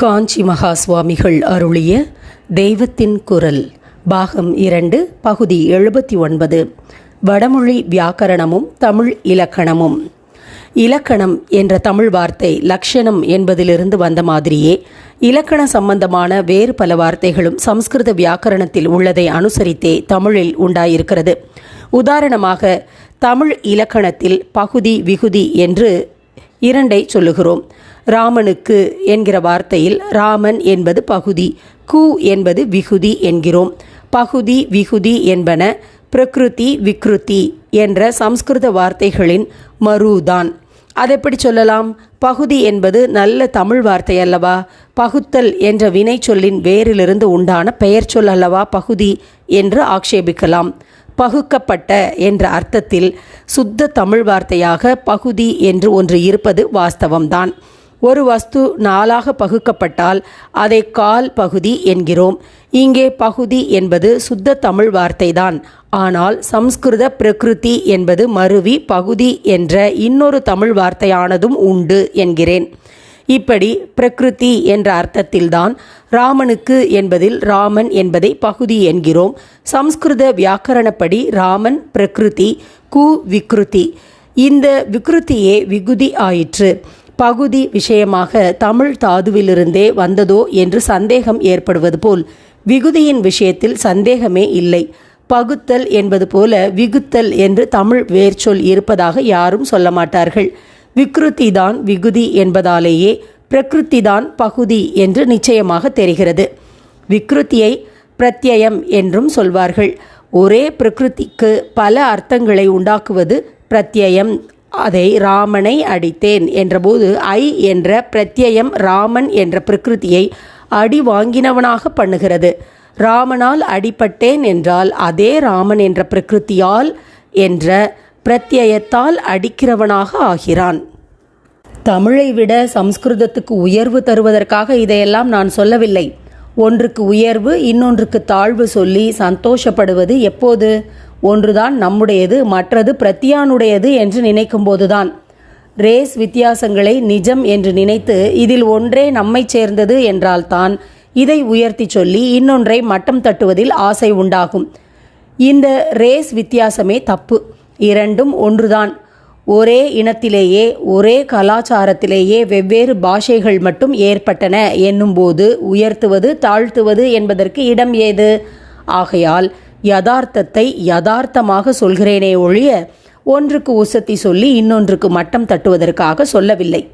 காஞ்சி மகா சுவாமிகள் அருளிய தெய்வத்தின் குரல் பாகம் இரண்டு பகுதி எழுபத்தி ஒன்பது. வடமொழி வியாக்கரணமும் தமிழ் இலக்கணமும். இலக்கணம் என்ற தமிழ் வார்த்தை லக்ஷணம் என்பதிலிருந்து வந்த மாதிரியே இலக்கண சம்பந்தமான வேறு பல வார்த்தைகளும் சம்ஸ்கிருத வியாக்கரணத்தில் உள்ளதை அனுசரித்தே தமிழில் உண்டாயிருக்கிறது. உதாரணமாக தமிழ் இலக்கணத்தில் பகுதி விகுதி என்று இரண்டை சொல்லுகிறோம். ராமனுக்கு என்கிற வார்த்தையில் ராமன் என்பது பகுதி கு என்பது விகுதி என்கிறோம். பகுதி விகுதி என்பன பிரகிருதி விக்ருதி என்ற சம்ஸ்கிருத வார்த்தைகளின் மருதான். அதெப்படி சொல்லலாம்? பகுதி என்பது நல்ல தமிழ் வார்த்தை அல்லவா? பகுத்தல் என்ற வினை சொல்லின் வேரிலிருந்து உண்டான பெயர் சொல் அல்லவா? பகுதி என்று ஆக்ஷேபிக்கலாம். பகுக்கப்பட்ட என்ற அர்த்தத்தில் சுத்த தமிழ் வார்த்தையாக பகுதி என்று ஒன்று இருப்பது வாஸ்தவம்தான். ஒரு வஸ்து நாலாக பகுக்கப்பட்டால் அதை கால் பகுதி என்கிறோம். இங்கே பகுதி என்பது சுத்த தமிழ் வார்த்தைதான். ஆனால் சம்ஸ்கிருத பிரகிருதி என்பது மருவி பகுதி என்ற இன்னொரு தமிழ் வார்த்தையானதும் உண்டு என்கிறேன். இப்படி பிரகிருதி என்ற அர்த்தத்தில்தான் ராமனுக்கு என்பதில் ராமன் என்பதை பகுதி என்கிறோம். சம்ஸ்கிருத வியாக்கரணப்படி ராமன் பிரகிருதி கு விக்ருதி. இந்த விக்ருதியே விகுதி ஆயிற்று. பகுதி விஷயமாக தமிழ் தாதுவிலிருந்தே வந்ததோ என்று சந்தேகம் ஏற்படுவது போல் விகுதியின் விஷயத்தில் சந்தேகமே இல்லை. பகுத்தல் என்பது போல விகுத்தல் என்று தமிழ் வேர்ச்சொல் இருப்பதாக யாரும் சொல்ல மாட்டார்கள். விக்ருதி தான் விகுதி என்பதாலேயே பிரகிருதி தான் பகுதி என்று நிச்சயமாக தெரிகிறது. விக்ருத்தியை பிரத்யயம் என்றும் சொல்வார்கள். ஒரே பிரகிருதிக்கு பல அர்த்தங்களை உண்டாக்குவது பிரத்யயம். அதை ராமனை அடித்தேன் என்றபோது ஐ என்ற பிரத்யயம் ராமன் என்ற பிரகிருதியை அடி வாங்கினவனாக பண்ணுகிறது. ராமனால் அடிபட்டேன் என்றால் அதே ராமன் என்ற பிரகிருத்தியால் என்ற பிரத்யயத்தால் அடிக்கிறவனாக ஆகிறான். தமிழை விட சம்ஸ்கிருதத்துக்கு உயர்வு தருவதற்காக இதையெல்லாம் நான் சொல்லவில்லை. ஒன்றுக்கு உயர்வு இன்னொன்றுக்கு தாழ்வு சொல்லி சந்தோஷப்படுவது எப்போது? ஒன்றுதான் நம்முடையது மற்றது பிரத்தியானுடையது என்று நினைக்கும்போதுதான். ரேஸ் வித்தியாசங்களை நிஜம் என்று நினைத்து இதில் ஒன்றே நம்மை சேர்ந்தது என்றால்தான் இதை உயர்த்தி சொல்லி இன்னொன்றை மட்டம் தட்டுவதில் ஆசை உண்டாகும். இந்த ரேஸ் வித்தியாசமே தப்பு. இரண்டும் ஒன்றுதான். ஒரே இனத்திலேயே ஒரே கலாச்சாரத்திலேயே வெவ்வேறு பாஷைகள் மட்டும் ஏற்பட்டன என்னும்போது உயர்த்துவது தாழ்த்துவது என்பதற்கு இடம் ஏது? ஆகையால் யதார்த்தத்தை யதார்த்தமாக சொல்கிறேனே ஒழிய ஒன்றுக்கு உசத்தி சொல்லி இன்னொன்றுக்கு மட்டம் தட்டுவதற்காக சொல்லவில்லை.